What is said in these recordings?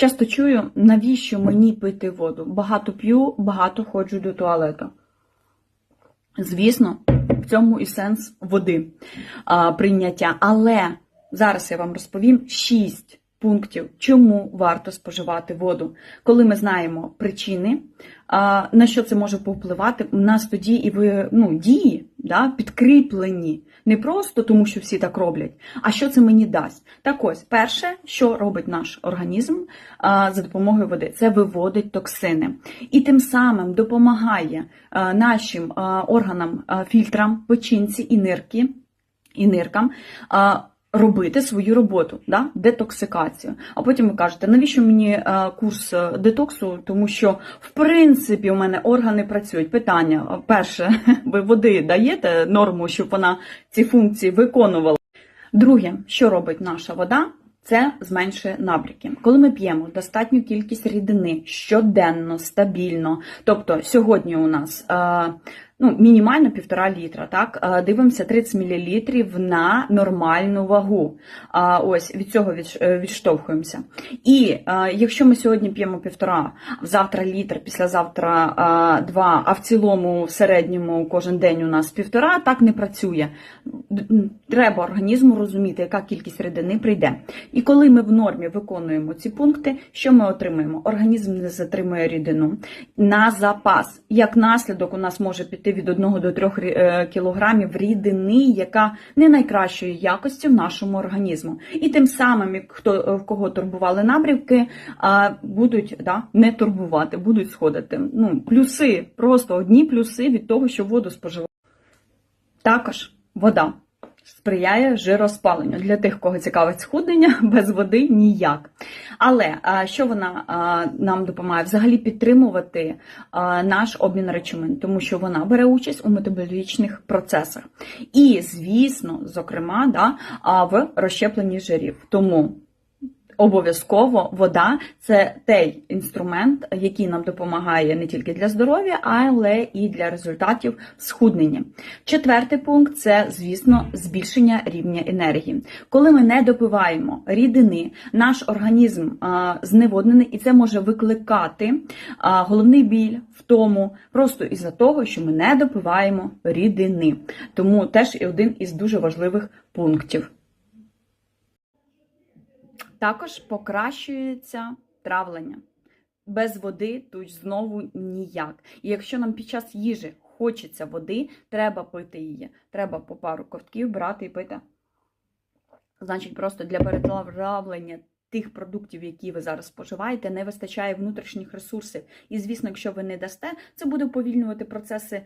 Часто чую, навіщо мені пити воду? Багато п'ю, багато ходжу до туалету. Звісно, в цьому і сенс води а, прийняття. Але зараз я вам розповім 6 пунктів, чому варто споживати воду. Коли ми знаємо причини, а, на що це може повпливати, у нас тоді і ви, ну, дії да, підкріплені. Не просто тому, що всі так роблять, а що це мені дасть. Так ось, перше, що робить наш організм а, за допомогою води, це виводить токсини. І тим самим допомагає а, нашим а, органам, а, фільтрам, печінці і нирки, і ниркам. а, Робити свою роботу, да? детоксикацію. А потім ви кажете, навіщо мені е, курс е, детоксу? Тому що, в принципі, у мене органи працюють. Питання: е, перше, ви води даєте норму, щоб вона ці функції виконувала. Друге, що робить наша вода? Це зменшує набряки. Коли ми п'ємо достатню кількість рідини щоденно, стабільно, тобто сьогодні у нас ну, мінімально півтора літра, так, е, дивимося 30 мл на нормальну вагу. А, Ось від цього е, відштовхуємося. І е, якщо ми сьогодні п'ємо півтора, завтра літр, післязавтра два, а в цілому в середньому кожен день у нас півтора, так не працює. Треба організму розуміти, яка кількість рідини прийде. І коли ми в нормі виконуємо ці пункти, що ми отримуємо? Організм не затримує рідину на запас. Як наслідок, у нас може піти від 1 до 3 е, кілограмів рідини, яка не найкращої якості в нашому організму. І тим самим, хто е, в кого турбували набрівки, будуть да, не турбувати, будуть сходити. Ну, плюси, просто одні плюси від того, що воду споживали. Також вода сприяє жироспаленню. Для тих, кого цікавить схуднення, без води ніяк. Але що вона нам допомагає? Взагалі підтримувати наш обмін речовин, тому що вона бере участь у метаболічних процесах. І, звісно, зокрема, да, в розщепленні жирів. Тому Обов'язково вода це той інструмент, який нам допомагає не тільки для здоров'я, але і для результатів схуднення. Четвертий пункт це, звісно, збільшення рівня енергії. Коли ми не допиваємо рідини, наш організм зневоднений, і це може викликати головний біль, втому, просто із-за того, що ми не допиваємо рідини. Тому теж і один із дуже важливих пунктів. Також покращується травлення. Без води тут знову ніяк. І якщо нам під час їжі хочеться води, треба пити її. Треба по пару ковтків брати і пити. Значить, просто для перетравлення тих продуктів, які ви зараз споживаєте, не вистачає внутрішніх ресурсів. І, звісно, якщо ви не дасте, це буде уповільнювати процеси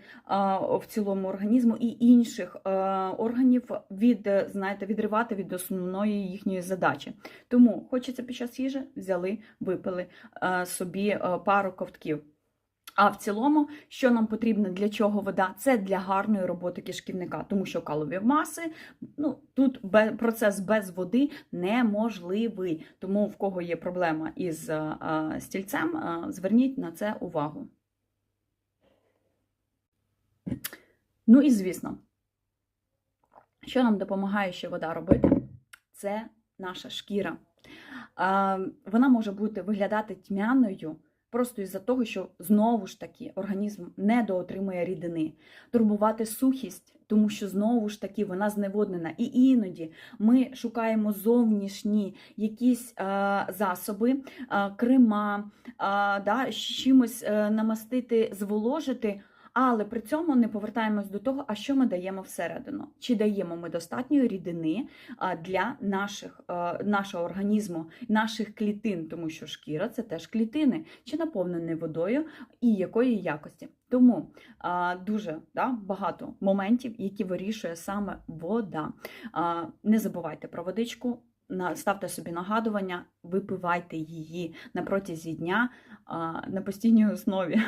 в цілому організму і інших а, органів від, е, знаєте, відривати від основної їхньої задачі. Тому хочеться під час їжі, взяли, випили а, собі пару ковтків. А в цілому, що нам потрібно для чого вода? Це для гарної роботи кишківника, тому що калові маси, ну тут процес без води неможливий. Тому в кого є проблема із е, е, стільцем, е, зверніть на це увагу. Ну і звісно, що нам допомагає ще вода робити? Це наша шкіра. Вона може бути виглядати тьмяною. Просто із-за того, що знову ж таки організм недоотримує рідини, турбувати сухість, тому що знову ж таки вона зневоднена. І іноді ми шукаємо зовнішні якісь е, засоби, е, крема, е, да, чимось е, намастити, зволожити. Але при цьому не повертаємось до того, а що ми даємо всередину. Чи даємо ми достатньої рідини для наших, е, нашого організму, наших клітин, тому що шкіра це теж клітини, чи наповнені водою і якої якості. Тому дуже да, багато моментів, які вирішує саме вода. Не забувайте про водичку. Ставте собі нагадування, випивайте її на протязі дня на постійній основі.